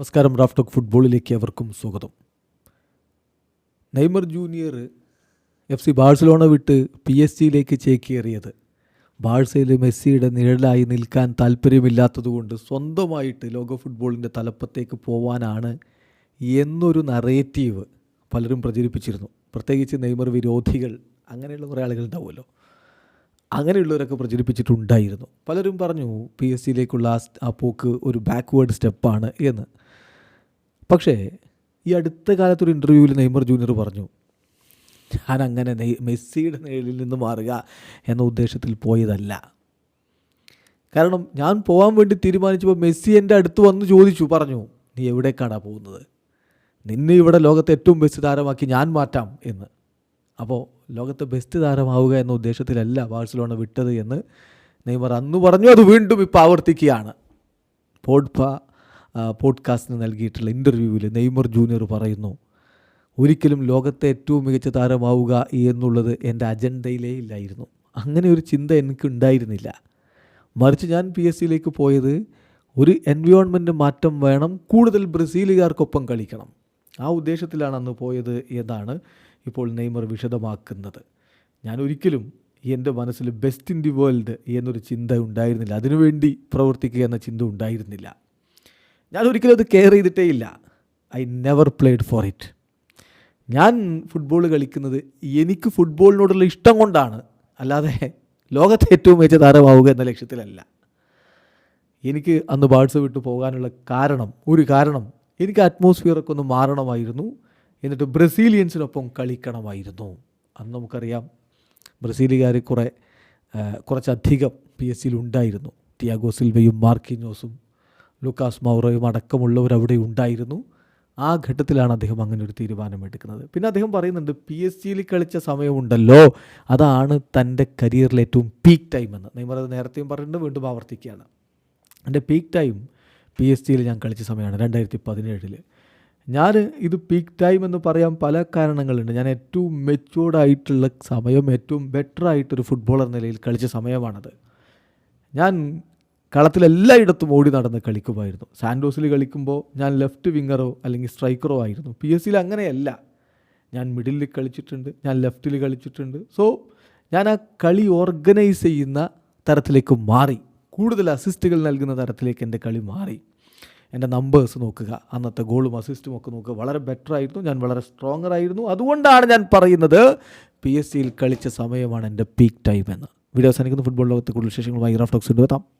നമസ്കാരം Raf talk ഫുട്ബോളിലേക്ക് അവർക്കും സ്വാഗതം. Neymar Junior F C Barcelona വിട്ട് പി എസ് ജിയിലേക്ക് ചേക്കേറിയത്. ബാഴ്സയിൽ മെസ്സിയുടെ നിഴലായി നിൽക്കാൻ താല്പര്യമില്ലാത്തതുകൊണ്ട് സ്വന്തമായിട്ട് ലോക ഫുട്ബോളിന്റെ തലപ്പത്തേക്ക് പോവാനാണ് എന്നൊരു നറേറ്റീവ് പലരും പ്രചരിപ്പിച്ചിരുന്നു. പ്രത്യേകിച്ച് നെയ്മർ വിരോധികൾ അങ്ങനെയുള്ള കുറേ ആളുകൾ ഉണ്ടാവുമല്ലോ. അങ്ങനെയുള്ളവരൊക്കെ പ്രചരിപ്പിച്ചിട്ടുണ്ടായിരുന്നു. പലരും പറഞ്ഞു പി എസ് സിയിലേക്കുള്ള ആ പോക്ക് ഒരു ബാക്ക്വേർഡ് സ്റ്റെപ്പാണ് എന്ന്. പക്ഷേ ഈ അടുത്ത കാലത്തൊരു ഇന്റർവ്യൂവിൽ നെയ്മർ ജൂനിയർ പറഞ്ഞു ഞാൻ അങ്ങനെ മെസ്സിയുടെ നിഴലിൽ നിന്ന് മാറുക എന്ന ഉദ്ദേശത്തിൽ പോയതല്ല. കാരണം ഞാൻ പോകാൻ വേണ്ടി തീരുമാനിച്ചപ്പോൾ മെസ്സി എന്റെ അടുത്ത് വന്ന് ചോദിച്ചു പറഞ്ഞു നീ എവിടേക്കാണ് പോകുന്നത്? നിന്നെ ഇവിടെ ലോകത്തെ ഏറ്റവും ബെസ്റ്റ് താരമാക്കി ഞാൻ മാറ്റാം എന്ന്. അപ്പോൾ ലോകത്തെ ബെസ്റ്റ് താരമാവുക എന്ന ഉദ്ദേശത്തിലല്ല ബാഴ്സലോണ വിട്ടത് എന്ന് നെയ്മർ അന്ന് പറഞ്ഞു. അത് വീണ്ടും ഇപ്പോൾ ആവർത്തിക്കുകയാണ്. പോഡ്പ പോഡ്കാസ്റ്റിന് നൽകിയിട്ടുള്ള ഇന്റർവ്യൂവിൽ നെയ്മർ ജൂനിയർ പറയുന്നു ഒരിക്കലും ലോകത്തെ ഏറ്റവും മികച്ച താരമാവുക എന്നുള്ളത് എന്റെ അജണ്ടയിലേ ഇല്ലായിരുന്നു. അങ്ങനെ ഒരു ചിന്ത എനിക്ക് ഉണ്ടായിരുന്നില്ല. മറിച്ച് ഞാൻ പി എസ് സിയിലേക്ക് പോയത് ഒരു എൻവയോൺമെന്റ് മാറ്റം വേണം കൂടുതൽ ബ്രസീലുകാർക്കൊപ്പം കളിക്കണം. ആ ഉദ്ദേശത്തിലാണ് അന്ന് പോയത് എന്നാണ് ഇപ്പോൾ നെയ്മർ വിശദമാക്കുന്നത്. ഞാൻ ഒരിക്കലും എന്റെ മനസ്സിൽ ബെസ്റ്റ് ഇൻ ദി വേൾഡ് എന്നൊരു ചിന്ത ഉണ്ടായിരുന്നില്ല. അതിനുവേണ്ടി പ്രവർത്തിക്കുക എന്ന ചിന്ത ഉണ്ടായിരുന്നില്ല. ഞാൻ ഒരിക്കലും അത് കെയർ ചെയ്തിട്ടേ ഇല്ല. I never played for it ഞാൻ ഫുട്ബോൾ കളിക്കുന്നത് എനിക്ക് ഫുട്ബോളിനോടുള്ള ഇഷ്ടം കൊണ്ടാണ്. അല്ലാതെ ലോകത്തെ ഏറ്റവും മികച്ച താരമാവുക എന്ന ലക്ഷ്യത്തിലല്ല. എനിക്ക് അന്ന് ബാഴ്സ വിട്ടു പോകാനുള്ള കാരണം ഒരു കാരണം എനിക്ക് അറ്റ്മോസ്ഫിയറൊക്കെ ഒന്ന് മാറണമായിരുന്നു. എന്നിട്ട് ബ്രസീലിയൻസിനൊപ്പം കളിക്കണമായിരുന്നു. അന്ന് നമുക്കറിയാം ബ്രസീലുകാർ കുറേ കുറച്ചധികം പി എസ് സിയിൽ ഉണ്ടായിരുന്നു. ടിയാഗോ സിൽവയും മാർക്കിനോസും ലൂക്കാസ് മൗറയും അടക്കമുള്ളവർ അവിടെ ഉണ്ടായിരുന്നു. ആ ഘട്ടത്തിലാണ് അദ്ദേഹം അങ്ങനെ ഒരു തീരുമാനമെടുക്കുന്നത്. പിന്നെ അദ്ദേഹം പറയുന്നുണ്ട് പി എസ് ജിയിൽ കളിച്ച സമയമുണ്ടല്ലോ. അതാണ് തന്റെ കരിയറിലെ ഏറ്റവും പീക്ക് ടൈം എന്ന്. നെയ്മർ അത് നേരത്തെയും പറഞ്ഞിട്ടുണ്ട് വീണ്ടും ആവർത്തിക്കുകയാണ്. എന്റെ പീക്ക് ടൈം പി എസ് ജിയിൽ ഞാൻ കളിച്ച സമയമാണ് രണ്ടായിരത്തി പതിനേഴിൽ ഞാൻ ഇത് പീക്ക് ടൈം എന്ന് പറയാൻ പല കാരണങ്ങളുണ്ട്. ഞാൻ ഏറ്റവും മെച്ചുവേർഡായിട്ടുള്ള സമയം ഏറ്റവും ബെറ്റർ ആയിട്ടൊരു ഫുട്ബോളർ നിലയിൽ കളിച്ച സമയമാണത്. ഞാൻ കളത്തിലെല്ലായിടത്തും ഓടി നടന്ന് കളിക്കുമായിരുന്നു. സാൻഡോസിൽ കളിക്കുമ്പോൾ ഞാൻ ലെഫ്റ്റ് വിങ്ങറോ അല്ലെങ്കിൽ സ്ട്രൈക്കറോ ആയിരുന്നു. പി എസ് സിയിൽ അങ്ങനെയല്ല. ഞാൻ മിഡിലിൽ കളിച്ചിട്ടുണ്ട് ഞാൻ ലെഫ്റ്റിൽ കളിച്ചിട്ടുണ്ട്. സോ ഞാൻ ആ കളി ഓർഗനൈസ് ചെയ്യുന്ന തരത്തിലേക്ക് മാറി. കൂടുതൽ അസിസ്റ്റുകൾ നൽകുന്ന തരത്തിലേക്ക് എന്റെ കളി മാറി. എന്റെ നമ്പേഴ്സ് നോക്കുക അന്നത്തെ ഗോളും അസിസ്റ്റും ഒക്കെ നോക്കുക വളരെ ബെറ്റർ ആയിരുന്നു. ഞാൻ വളരെ സ്ട്രോങ്ങർ ആയിരുന്നു. അതുകൊണ്ടാണ് ഞാൻ പറയുന്നത് പി എസ് സിയിൽ കളിച്ച സമയമാണ് എന്റെ പീക്ക് ടൈം എന്ന്. വീഡിയോ അവസാനിക്കുന്ന. ഫുട്ബോൾ ലോകത്തെ കൂടുതൽ വിശേഷങ്ങളുമായി ടോക്സ് എത്താം.